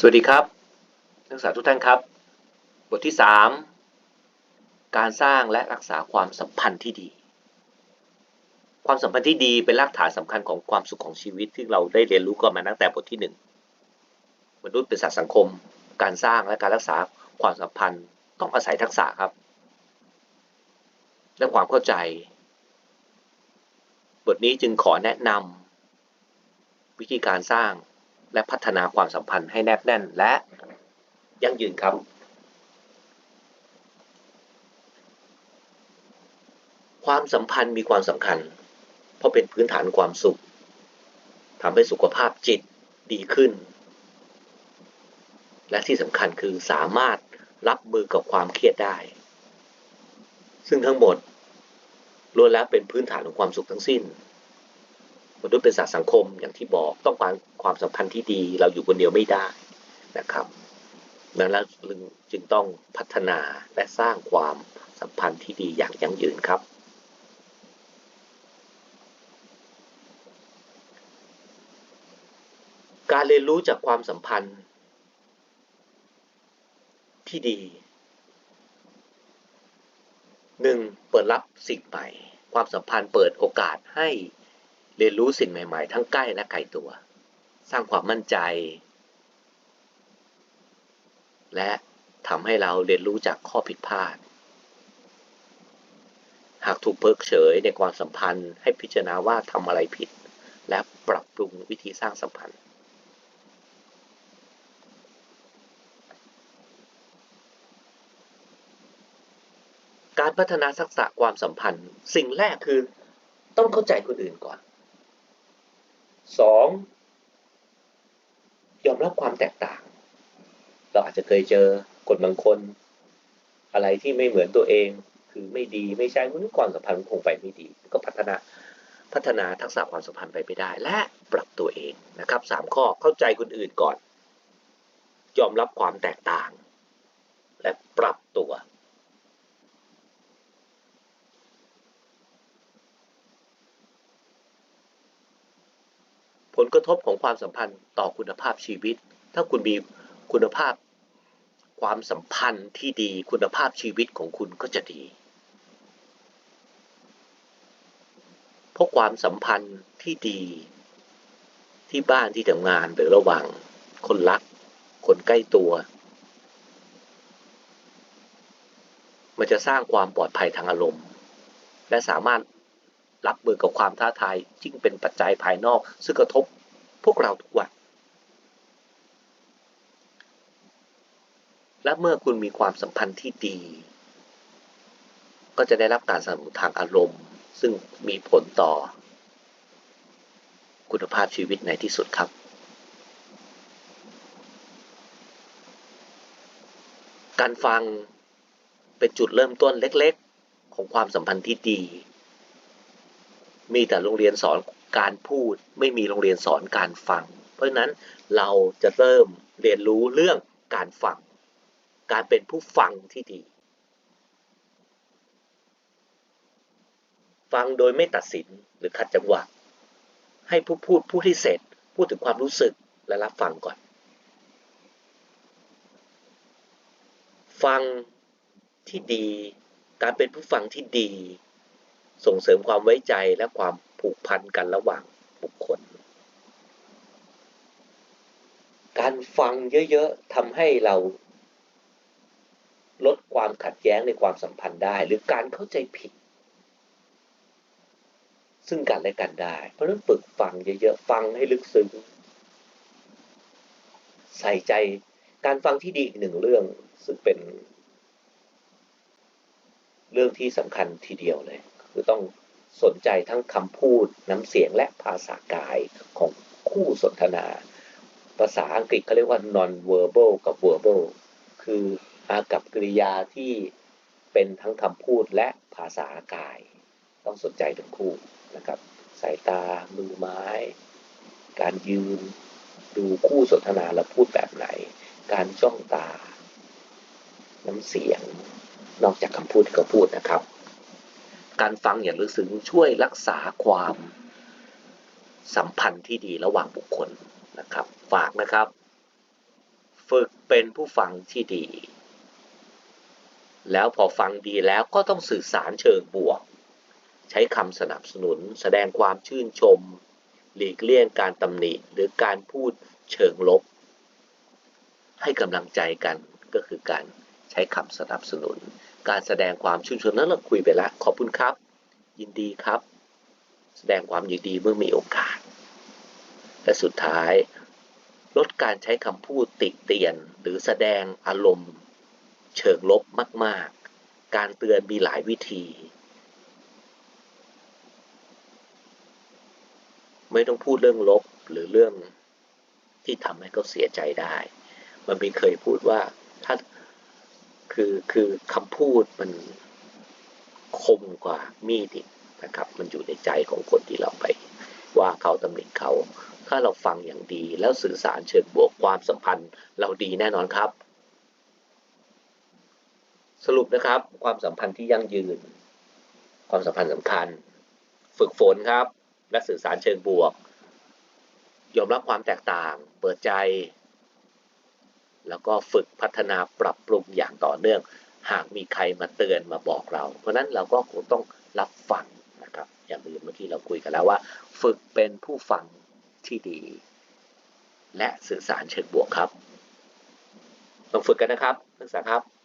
สวัสดีครับ นักศึกษาทุกท่านครับ บทที่ 3 การสร้างและรักษาความสัมพันธ์ที่ดี ความสัมพันธ์ที่ดีเป็นรากฐานสำคัญของความสุขของชีวิตที่เราได้เรียนรู้กันมาตั้งแต่บทที่ 1 มนุษย์เป็นสัตว์สังคม การสร้างและการรักษาความสัมพันธ์ต้องอาศัยทักษะครับ และความเข้าใจ บทนี้จึงขอแนะนำวิธีการสร้าง และพัฒนาความสัมพันธ์ให้แนบแน่นและยั่งยืนครับความสัมพันธ์มีความสำคัญ เพราะเป็นพื้นฐานความสุขทำให้สุขภาพจิตดีขึ้น และที่สำคัญคือสามารถรับมือกับความเครียดได้ ซึ่งทั้งหมดล้วนแล้วเป็นพื้นฐานของความสุขทั้งสิ้น มนุษย์เป็นสัตว์สังคมอย่างที่บอกต้องการความสัมพันธ์ที่ดี เราอยู่คนเดียวไม่ได้นะครับดังนั้นจึงต้องพัฒนาและสร้างความสัมพันธ์ที่ดีอย่างยั่งยืนครับ การเรียนรู้จากความสัมพันธ์ที่ดีหนึ่งเปิดรับสิ่งใหม่ ความสัมพันธ์เปิดโอกาสให้ เรียนรู้สิ่งใหม่ ๆ ทั้งใกล้และไกลตัว สร้างความมั่นใจ และทำให้เราเรียนรู้จากข้อผิดพลาด หากถูกเพิกเฉยในความสัมพันธ์ ให้พิจารณาว่าทำอะไรผิด และปรับปรุงวิธีสร้างสัมพันธ์ การพัฒนาทักษะความสัมพันธ์ สิ่งแรกคือต้องเข้าใจคนอื่นก่อน สองยอมรับความแตกต่าง เราอาจจะเคยเจอคนบางคน อะไรที่ไม่เหมือนตัวเอง คือไม่ดีไม่ใช่มันความสัมพันธ์คงไปไม่ดี ก็พัฒนาพัฒนาทักษะความสัมพันธ์ไปไม่ได้ และปรับตัวเองนะครับสามข้อเข้าใจคนอื่นก่อน ยอมรับความแตกต่าง และปรับตัว ผลกระทบของความสัมพันธ์ต่อคุณภาพชีวิต ถ้าคุณมีคุณภาพความสัมพันธ์ที่ดีคุณภาพชีวิตของคุณก็จะดี เพราะความสัมพันธ์ที่ดีที่บ้านที่ทำงานหรือระหว่างคนรัก คนใกล้ตัว มันจะสร้างความปลอดภัยทางอารมณ์ และสามารถ รับมือกับความท้าทายจึงเป็นปัจจัยภายนอก ซึ่งกระทบพวกเราทุกวัน และเมื่อคุณมีความสัมพันธ์ที่ดี ก็จะได้รับการสนับสนุนทางอารมณ์ ซึ่งมีผลต่อ คุณภาพชีวิตในที่สุดครับ การฟังเป็นจุดเริ่มต้นเล็ก ๆ ของความสัมพันธ์ที่ดี มีแต่โรงเรียนสอนการพูด ไม่มีโรงเรียนสอนการฟัง เพราะฉะนั้นเราจะเริ่มเรียนรู้เรื่องการฟัง การเป็นผู้ฟังที่ดี ฟังโดยไม่ตัดสินหรือขัดจังหวะ ให้ผู้พูดผู้ที่เสร็จ พูดถึงความรู้สึกและรับฟังก่อน ฟังที่ดี การเป็นผู้ฟังที่ดี ส่งเสริมความไว้ใจและความผูกพันกันระหว่างบุคคล การฟังเยอะๆทำให้เราลดความขัดแย้งในความสัมพันธ์ได้ หรือการเข้าใจผิด ซึ่งกันและกันได้ เพราะนั้นฝึกฟังเยอะๆ ฟังให้ลึกซึ้งใส่ใจการฟังที่ดีอีกหนึ่งเรื่อง ซึ่งเป็น เรื่องที่สำคัญทีเดียวเลย คือต้องสนใจทั้งคำพูดน้ำเสียงและภาษากายของคู่สนทนา ภาษาอังกฤษเขาเรียกว่า non verbal กับ verbal คืออากับกริยาที่เป็นทั้งคำพูดและภาษากาย ต้องสนใจทั้งคู่นะครับ สายตา มือไม้ การยืน ดูคู่สนทนาแล้วพูดแบบไหน การจ้องตา น้ำเสียง นอกจากคำพูดที่เขาพูดนะครับ การฟังอย่างลึกซึ้งช่วยรักษาความสัมพันธ์ที่ดีระหว่างบุคคลนะครับ ฝากนะครับ ฝึกเป็นผู้ฟังที่ดี แล้วพอฟังดีแล้วก็ต้องสื่อสารเชิงบวก ใช้คำสนับสนุน แสดงความชื่นชม หลีกเลี่ยงการตำหนิหรือการพูดเชิงลบ ให้กำลังใจกันก็คือการใช้คำสนับสนุน การแสดงความชื่นชมนั้นเราคุยไปแล้ว ขอบคุณครับ ยินดีครับ แสดงความยินดีเมื่อมีโอกาส และสุดท้ายลดการใช้คำพูดติเตียน หรือแสดงอารมณ์ เชิงลบมาก ๆ การเตือนมีหลายวิธี ไม่ต้องพูดเรื่องลบหรือเรื่องที่ทำให้เขาเสียใจได้ มันมีเคยพูดว่าถ้า คือคือคำพูดมันคมกว่ามีดอีกนะครับ มันอยู่ในใจของคนที่เราไป ว่าเขาตำหนิเขา ถ้าเราฟังอย่างดีแล้วสื่อสารเชิงบวกความสัมพันธ์ เราดีแน่นอนครับ สรุปนะครับ ความสัมพันธ์ที่ยั่งยืน ความสัมพันธ์สำคัญ ฝึกฝนครับ และสื่อสารเชิงบวก ยอมรับความแตกต่าง เปิดใจ แล้วก็ฝึกพัฒนาปรับปรุงอย่างต่อเนื่อง หากมีใครมาเตือนมาบอกเรา เพราะนั้นเราก็คงต้องรับฟังนะครับอย่างเมื่อกี้เราคุยกันแล้วว่า ฝึกเป็นผู้ฟังที่ดี และสื่อสารเชิงบวกครับ ต้องฝึกกันนะครับนักศึกษาครับ